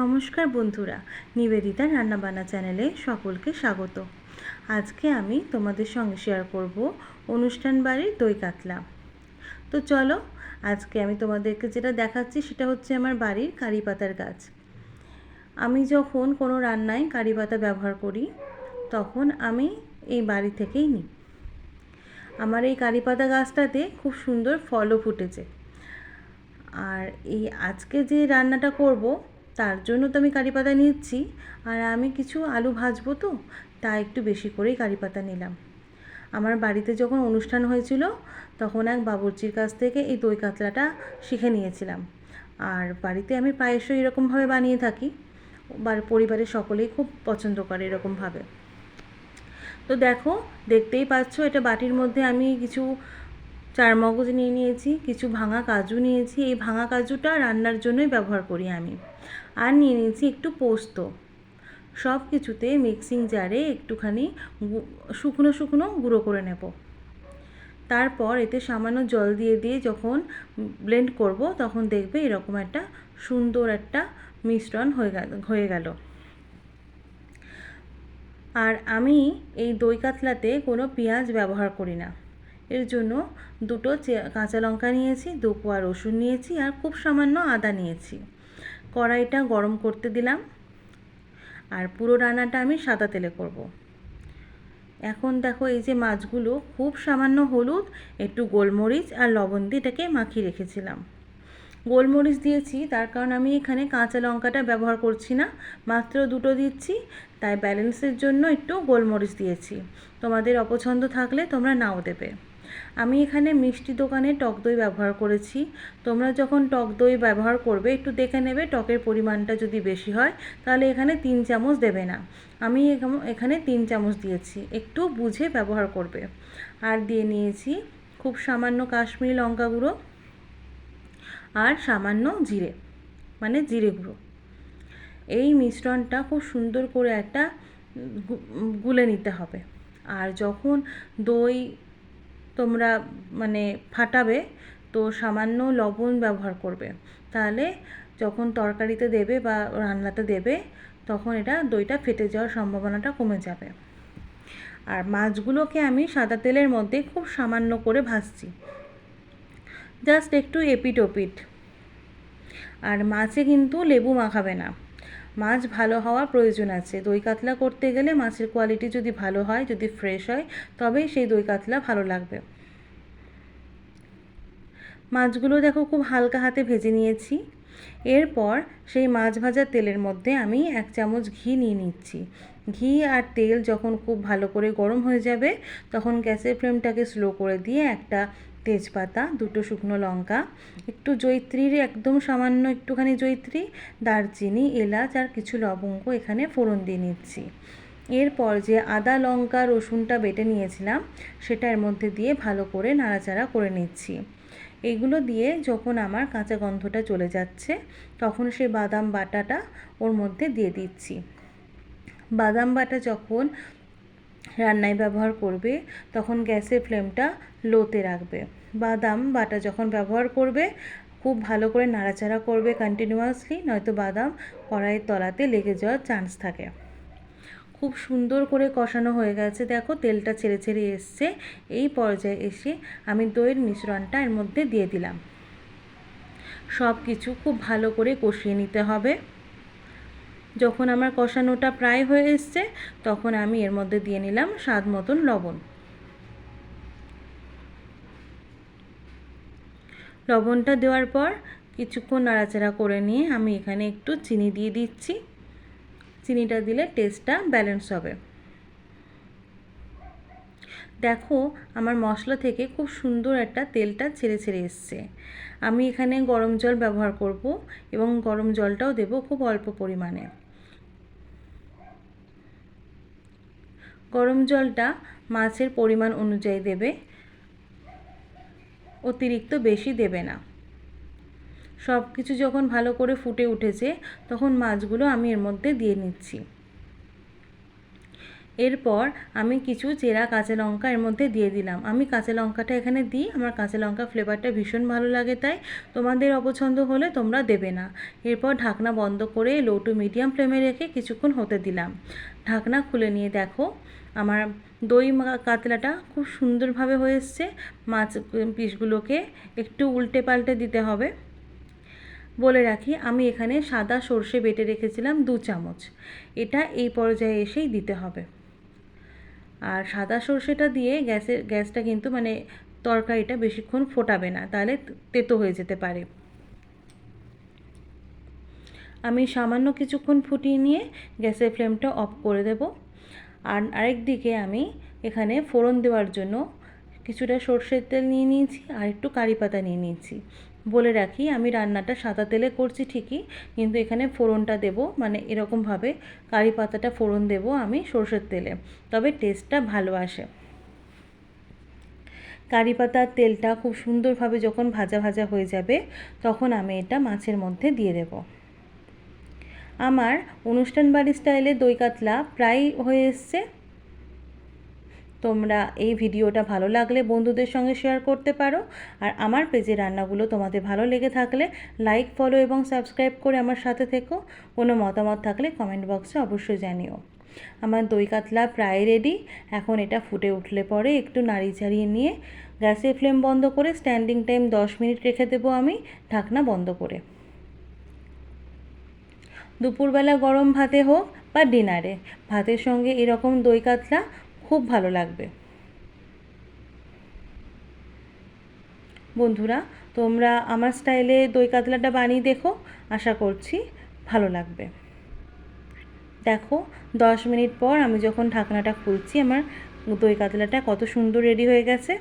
নমস্কার বন্ধুরা নিবেদিতা রান্নাবান্না চ্যানেলে সকলকে স্বাগত। আজকে আমি তোমাদের সঙ্গে শেয়ার করব অনুষ্ঠান বাড়ির দই কাতলা। তো চলো, আজকে আমি তোমাদেরকে যেটা দেখাচ্ছি সেটা হচ্ছে আমার বাড়ির কারি পাতার গাছ। আমি যখন কোনো রান্নায় কারি পাতা ব্যবহার করি, তখন আমি এই বাড়ি থেকেই নিই। আমার এই কারি পাতা গাছটাতে খুব সুন্দর ফলও ফুটেছে। আর এই আজকে যে রান্নাটা করব তার জন্য তো আমি কারি পাতা নিচ্ছি। আর আমি কিছু আলু ভাজবো তো, তাই একটু বেশি করেই কারি পাতা নিলাম। আমার বাড়িতে যখন অনুষ্ঠান হয়েছিল, তখন এক বাবুর্চির কাছ থেকে এই দই কাতলাটা শিখে নিয়েছিলাম। আর বাড়িতে আমি প্রায়শই এরকমভাবে বানিয়ে থাকি। পরিবারের সকলেই খুব পছন্দ করে এরকমভাবে। তো দেখো, দেখতেই পাচ্ছ, এটা বাটির মধ্যে আমি কিছু চার মগজ নিয়ে নিয়েছি, কিছু ভাঙা কাজু নিয়েছি, এই ভাঙা কাজুটা রান্নার জন্যই ব্যবহার করি আমি। আর নিয়ে নিয়েছি একটু পোস্ত। সব কিছুতে মিক্সিং জারে একটুখানি শুকনো শুকনো গুঁড়ো করে নেব। তারপর এতে সামান্য জল দিয়ে দিয়ে যখন ব্লেন্ড করব, তখন দেখবে এরকম একটা সুন্দর একটা মিশ্রণ হয়ে গেল হয়ে গেল। আর আমি এই দই কাতলাতে কোনো পেঁয়াজ ব্যবহার করি না। এর জন্য দুটো কাঁচা লঙ্কা নিয়েছি, দু কোয়া রসুন নিয়েছি আর খুব সামান্য আদা নিয়েছি। কড়াইটা গরম করতে দিলাম আর পুরো রান্নাটা আমি সাদা তেলে করব। এখন দেখো এই যে মাছগুলো খুব সামান্য হলুদ, একটু গোলমরিচ আর লবণ দিয়ে এটাকে মাখিয়ে রেখেছিলাম। গোলমরিচ দিয়েছি, তার কারণ আমি এখানে কাঁচা লঙ্কাটা ব্যবহার করছি না, মাত্র দুটো দিচ্ছি, তাই ব্যালেন্সের জন্য একটু গোলমরিচ দিয়েছি। তোমাদের অপছন্দ থাকলে তোমরা নাও দেবে। আমি এখানে মিষ্টি দোকানে টক দই ব্যবহার করেছি। তোমরা যখন টক দই ব্যবহার করবে, একটু দেখে নেবে টকের পরিমাণটা যদি বেশি হয়, তাহলে এখানে তিন চামচ দেবে না। আমি এখানে তিন চামচ দিয়েছি। একটু বুঝে ব্যবহার করবে। আর দিয়ে নিয়েছি খুব সামান্য কাশ্মীরি লঙ্কা গুঁড়ো আর সামান্য জিরে মানে জিরে গুঁড়ো। এই মিশ্রণটা খুব সুন্দর করে একটা গুলে নিতে হবে। আর যখন দই তোমরা মানে ফাটাবে, তো সামান্য লবণ ব্যবহার করবে। তাহলে যখন তরকারিতে দেবে বা রান্নাতে দেবে, তখন এটা দইটা ফেটে যাওয়ার সম্ভাবনাটা কমে যাবে। আর মাছগুলোকে আমি সাদা তেলের মধ্যে খুব সামান্য করে ভাজছি। জাস্ট একটু এপিট ওপিট। আর মাছে কিন্তু লেবু মাখাবে না। মাছ ভালো হওয়ার প্রয়োজন আছে। দই কাতলা করতে গেলে মাছের কোয়ালিটি যদি ভালো হয়, যদি ফ্রেশ হয়, তবেই সেই দই কাতলা ভালো লাগবে। মাছগুলো দেখো খুব হালকা হাতে ভেজে নিয়েছি। এরপর সেই মাছ ভাজার তেলের মধ্যে আমি এক চামচ ঘি নিয়ে নিচ্ছি। ঘি আর তেল যখন খুব ভালো করে গরম হয়ে যাবে, তখন গ্যাসের ফ্লেমটাকে স্লো করে দিয়ে একটা তেজপাতা, দুটো শুকনো লঙ্কা, একটু জৈত্রীর একদম সামান্য একটুখানি জৈত্রী দারচিনি, এলাচ আর কিছু লবঙ্গ এখানে ফোড়ন দিয়ে নিচ্ছি। এরপর যে আদা, লঙ্কা, রসুনটা বেটে নিয়েছিলাম, সেটা এর মধ্যে দিয়ে ভালো করে নাড়াচাড়া করে নিচ্ছি। এগুলো দিয়ে যখন আমার কাঁচা গন্ধটা চলে যাচ্ছে, তখন সেই বাদাম বাটাটা ওর মধ্যে দিয়ে দিচ্ছি। বাদাম বাটা যখন রান্নায় ব্যবহার করবে, তখন গ্যাসের ফ্লেমটা লোতে রাখবে। বাদাম বাটা যখন ব্যবহার করবে, খুব ভালো করে নাড়াচাড়া করবে কন্টিনিউয়াসলি নয়তো বাদাম কড়াইয়ের তলাতে লেগে যাওয়ার চান্স থাকে। খুব সুন্দর করে কষানো হয়ে গেছে। দেখো, তেলটা ছেড়ে ছেড়ে এসছে। এই পর্যায়ে এসে আমি দইয়ের মিশ্রণটা এর মধ্যে দিয়ে দিলাম। সব কিছু খুব ভালো করে কষিয়ে নিতে হবে। যখন আমার কষানোটা প্রায় হয়ে এসছে, তখন আমি এর মধ্যে দিয়ে নিলাম স্বাদ মতন লবণ। লবণটা দেওয়ার পর কিছুক্ষণ নাড়াচাড়া করে নিয়ে আমি এখানে একটু চিনি দিয়ে দিচ্ছি। চিনিটা দিলে টেস্টটা ব্যালেন্স হবে। দেখো, আমার মশলা থেকে খুব সুন্দর একটা তেলটা ছেড়ে ছেড়ে এসছে। আমি এখানে গরম জল ব্যবহার করব এবং গরম জলটাও দেব খুব অল্প পরিমাণে। গরম জলটা মাছের পরিমাণ অনুযায়ী দেবে, অতিরিক্ত বেশি দেবে না। সব কিছু যখন ভালো করে ফুটে উঠেছে, তখন মাছগুলো আমি এর মধ্যে দিয়ে নিচ্ছি। এরপর আমি কিছু চেরা কাঁচা লঙ্কা এর মধ্যে দিয়ে দিলাম। আমি কাঁচা লঙ্কাটা এখানে দিই, আমার কাঁচা লঙ্কা ফ্লেভারটা ভীষণ ভালো লাগে তাই। তোমাদের অপছন্দ হলে তোমরা দেবে না। এরপর ঢাকনা বন্ধ করে লো টু মিডিয়াম ফ্লেমে রেখে কিছুক্ষণ হতে দিলাম। ঢাকনা খুলে নিয়ে দেখো আমার দই কাতলাটা খুব সুন্দরভাবে হয়ে এসছে। মাছ পিসগুলোকে একটু উল্টে পাল্টে দিতে হবে। বলে রাখি, আমি এখানে সাদা সর্ষে বেটে রেখেছিলাম দু চামচ। এটা এই পর্যায়ে এসেই দিতে হবে। আর সাদা সর্ষেটা দিয়ে গ্যাসের, গ্যাসটা কিন্তু মানে তরকারিটা বেশিক্ষণ ফোটাবে না, তাহলে তেতো হয়ে যেতে পারে। আমি সামান্য কিছুক্ষণ ফুটিয়ে নিয়ে গ্যাসের ফ্লেমটা অফ করে দেব। আর আরেক দিকে আমি এখানে ফোড়ন দেওয়ার জন্য কিছুটা সর্ষের তেল নিয়ে নিয়েছি আর একটু কারি পাতা নিয়ে নিয়েছি। বলে রাখি, আমি রান্নাটা সাদা তেলে করছি ঠিকই, কিন্তু এখানে ফোড়নটা দেব মানে এরকমভাবে কারি পাতাটা ফোড়ন দেব আমি সর্ষের তেলে, তবে টেস্টটা ভালো আসে। কারি পাতার তেলটা খুব সুন্দরভাবে যখন ভাজা ভাজা হয়ে যাবে, তখন আমি এটা মাছের মধ্যে দিয়ে দেব। আমার অনুষ্ঠান বাড়ি স্টাইলে দই কাতলা প্রায় হয়ে এসছে। তোমরা এই ভিডিওটা ভালো লাগলে বন্ধুদের সঙ্গে শেয়ার করতে পারো। আর আমার পেজে রান্নাগুলো তোমাদের ভালো লেগে থাকলে লাইক ফলো এবং সাবস্ক্রাইব করে আমার সাথে থেকো। কোনো মতামত থাকলে কমেন্ট বক্সে অবশ্যই জানিও। আমার দই কাতলা প্রায় রেডি এখন এটা ফুটে উঠলে পরে একটু নাড়ি ছাড়িয়ে নিয়ে গ্যাসের ফ্লেম বন্ধ করে স্ট্যান্ডিং টাইম দশ মিনিট রেখে দেবো আমি। ঢাকনা বন্ধ করে। দুপুরবেলা গরম ভাতে হোক বা ডিনারে, ভাতের সঙ্গে এরকম দই কাতলা খুব ভালো লাগবে। বন্ধুরা, তোমরা আমার স্টাইলে দই কাতলাটা বানিয়ে দেখো, আশা করছি ভালো লাগবে। দেখো, দশ মিনিট পর আমি যখন ঢাকনাটা খুলছি, আমার দই কাতলাটা কত সুন্দর রেডি হয়ে গেছে।